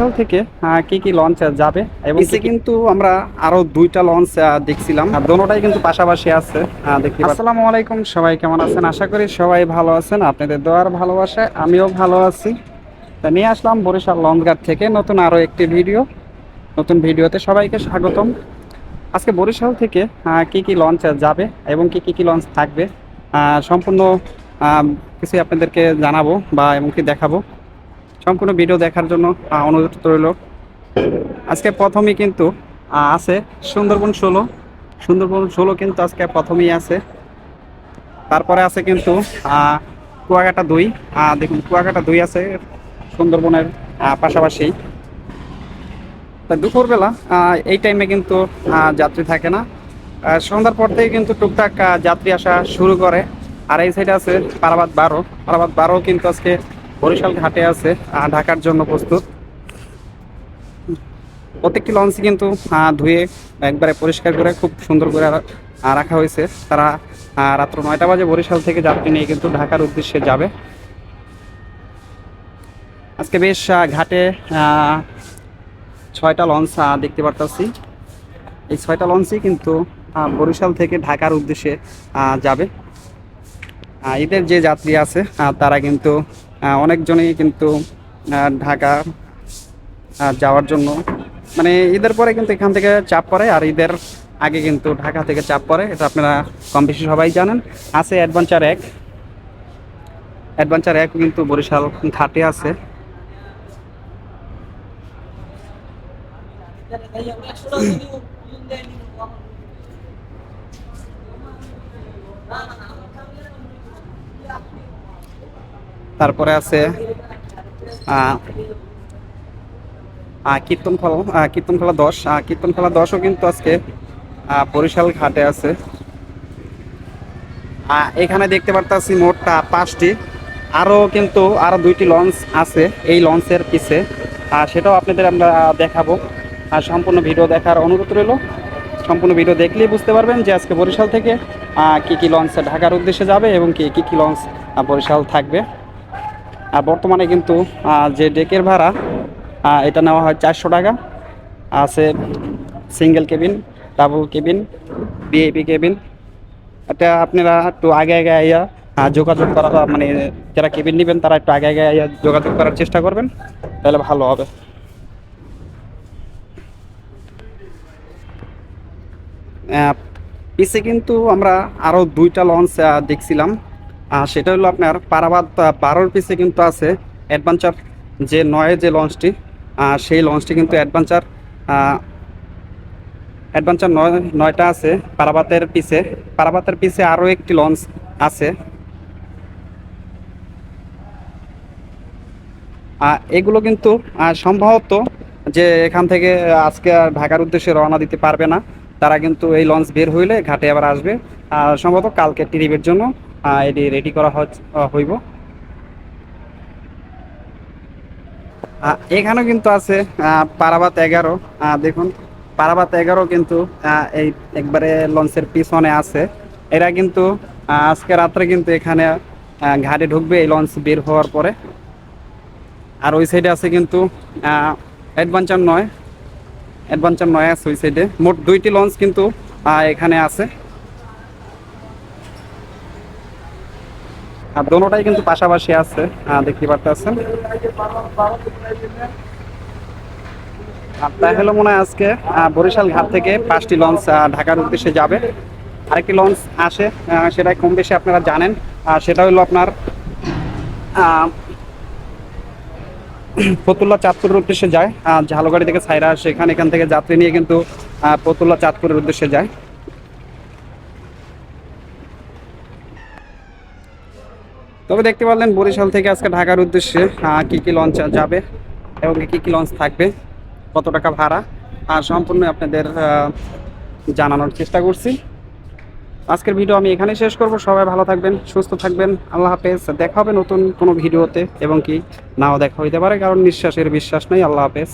বরিশাল থেকে কি কি লঞ্চ যাবে এবং কিন্তু আমরা আরও দুইটা লঞ্চ দেখছিলাম। আর দোনোটাই কিন্তু পাশাপাশি আছে দেখতে আসসালামু আলাইকুম সবাই কেমন আছেন? আশা করি সবাই ভালো আছেন। আপনাদের দোয়ার ভালোবাসায় আমিও ভালো আছি। তা নিয়ে আসলাম বরিশাল লঞ্চ ঘাট থেকে নতুন আরও একটি ভিডিও নতুন ভিডিওতে সবাইকে স্বাগতম। আজকে বরিশাল থেকে কি কি লঞ্চ যাবে এবং কি কি কি লঞ্চ থাকবে সম্পূর্ণ কিছু আপনাদেরকে জানাব বা এমনকি দেখাবো। সম্পূর্ণ ভিডিও দেখার জন্য অনুরোধ রইল। আজকে প্রথমেই কিন্তু আছে সুন্দরবন ষোলো। সুন্দরবন ষোলো কিন্তু আজকে প্রথমেই আছে। তারপরে আছে কিন্তু কুয়াকাটা দুই। দেখুন, কুয়াকাটা দুই আছে সুন্দরবনের পাশাপাশি। তা দুপুরবেলা এই টাইমে কিন্তু যাত্রী থাকে না। সন্ধ্যার পর থেকে কিন্তু টুকটাক যাত্রী আসা শুরু করে। আর এই সাইডে আছে পারাবাদ বারো। পারাবাদ বারো কিন্তু আজকে বরিশাল ঘাটে আছে ঢাকার জন্য প্রস্তুত। প্রত্যেকটি লঞ্চই কিন্তু ধুয়ে একবারে পরিষ্কার করে, খুব সুন্দর করে রাখা হয়েছে। তারা রাত্র নয়টা বাজে বরিশাল থেকে যাত্রী নিয়ে কিন্তু ঢাকার উদ্দেশ্যে যাবে। আজকে বেশ ঘাটে ছয়টা লঞ্চ দেখতে পারতাছি। এই ছয়টা লঞ্চই কিন্তু বরিশাল থেকে ঢাকার উদ্দেশ্যে যাবে। ঈদের যে যাত্রী আছে তারা কিন্তু অনেকজনই কিন্তু ঢাকা যাওয়ার জন্য। মানে ঈদের পরে কিন্তু এখান থেকে চাপ পড়ে আর ঈদের আগে কিন্তু ঢাকা থেকে চাপ পড়ে এটা আপনারা কম বেশি সবাই জানেন। আছে অ্যাডভেঞ্চার এক। অ্যাডভেঞ্চার এক কিন্তু বরিশাল ঘাটে আছে। তারপরে আছে আহ, কীর্তনখোলা আহ, কীর্তনখোলা দশ আহ, কীর্তনখোলা দশও কিন্তু আজকে বরিশাল ঘাটে আছে। এখানে দেখতে পারতাছি মোট আহ, পাঁচটি আরও কিন্তু আরও দুইটি লঞ্চ আছে এই লঞ্চের পিছে। সেটাও আপনাদের আমরা দেখাবো। আর সম্পূর্ণ ভিডিও দেখার অনুরোধ রইল। সম্পূর্ণ ভিডিও দেখলেই বুঝতে পারবেন যে আজকে বরিশাল থেকে কি কি লঞ্চ ঢাকার উদ্দেশ্যে যাবে এবং কি কি লঞ্চ বরিশাল থাকবে। বর্তমানে কিন্তু যে ডেকের ভাড়া এটা নেওয়া হয় চারশো টাকা। আছে single cabin double cabin VIP cabin এটা আপনারা একটু আগে আগে আইয়া যোগাযোগ করা মানে যারা কেবিন নেবেন, তারা একটু আগে আগে আইয়া যোগাযোগ করার চেষ্টা করবেন, তাহলে ভালো হবে। পিছে কিন্তু আমরা আরও দুইটা লঞ্চ দেখছিলাম। আহ, সেটা হলো আপনার পারাবাদ বারোর পিছে কিন্তু আছে অ্যাডভেঞ্চার যে নয় যে লঞ্চটি সেই লঞ্চটি কিন্তু অ্যাডভেঞ্চার অ্যাডভেঞ্চার নয় নয়টা আছে পারাবাতের পিছে পারাবাতের পিছে আরও একটি লঞ্চ আছে। এগুলো কিন্তু সম্ভবত যে এখান থেকে আজকে আর ঢাকার উদ্দেশ্যে রওনা দিতে পারবে না তারা কিন্তু এই লঞ্চ বের হইলে ঘাটে আবার আসবে। আর সম্ভবত কালকে ট্রিপের জন্য এটি রেডি করা হইব। এখানেও কিন্তু আছে পারাবাত এগারো। দেখুন, পারাবাত এগারো কিন্তু এই একবারে লঞ্চের পিছনে আছে। এরা কিন্তু আজকে রাত্রে কিন্তু এখানে ঘাটে ঢুকবে এই লঞ্চ বের হওয়ার পরে। আর ওই সাইডে আছে কিন্তু অ্যাডভেঞ্চার নয়। অ্যাডভেঞ্চার নয়, আছে ওই সাইডে মোট দুইটি লঞ্চ কিন্তু এখানে আছে। আর দোনোটাই কিন্তু পাশাপাশি আছে দেখতে পারতেছেন। তাই মনে হয় আজকে বরিশাল ঘাট থেকে পাঁচটি লঞ্চ ঢাকার উদ্দেশ্যে যাবে। আরেকটি লঞ্চ আসে আহ, সেটা কম বেশি আপনারা জানেন। আর সেটা হলো আপনার ফতুল্লা চাঁদপুরের উদ্দেশ্যে যায়। ঝালগাড়ি থেকে সাইরা আসে এখানে থেকে যাত্রী নিয়ে কিন্তু ফতুল্লা চাঁদপুরের উদ্দেশ্যে যায়। তবে দেখতে পারলেন বরিশাল থেকে আজকে ঢাকার উদ্দেশ্যে কি কি লঞ্চ যাবে এবং কি কি লঞ্চ থাকবে, কত টাকা ভাড়া। আর সম্পূর্ণ আপনাদের জানানোর চেষ্টা করছি। আজকের ভিডিও আমি এখানেই শেষ করব। সবাই ভালো থাকবেন, সুস্থ থাকবেন। আল্লাহ হাফেজ। দেখা হবে নতুন কোনো ভিডিওতে এবং কি নাও দেখা হইতে পারে, কারণ নিঃশ্বাসের বিশ্বাস নেই। আল্লাহ হাফেজ।